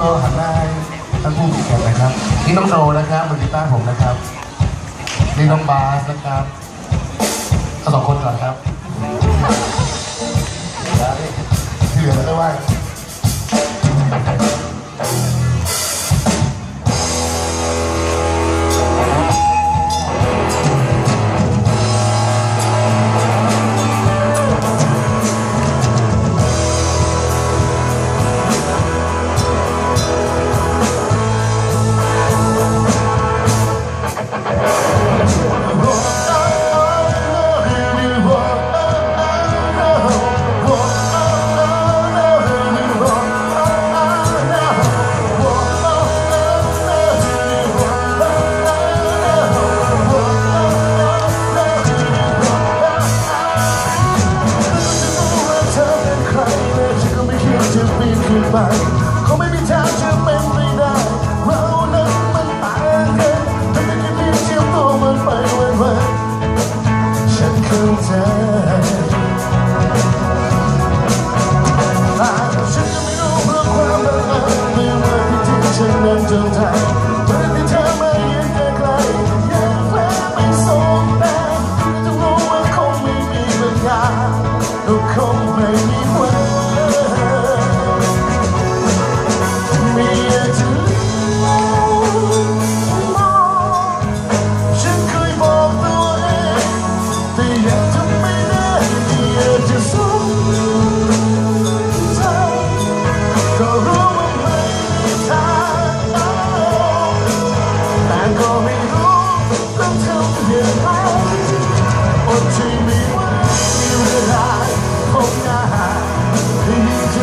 ก็หันหน้าให้ท่านผู้มีเกียรนะครับนี่น้องโนนะครับมือกีตาผมนะครับนี่น้องบาสนะครับสองคนก่อนครับที่เหลือไม่ได้ว่า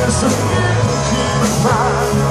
disappear, keep it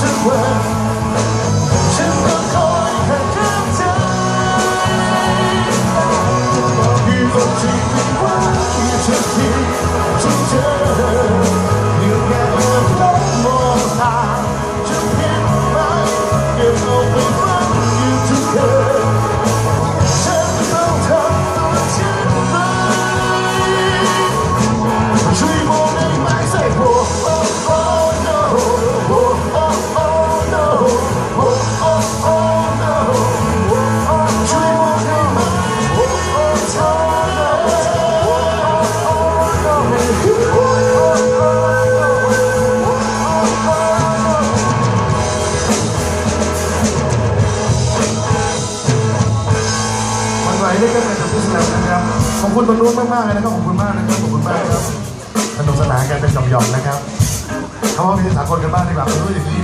to work สแล้นะครับขอบคุณบรรลุมากมากเลยนะครับขอบคุณมากนะครับขอบคุณมากครับสนุกสนานกันเป็นหย่อมๆนะครับเขาว่ามีสากลกันบ้างดีกว่ารู้อย่างนี้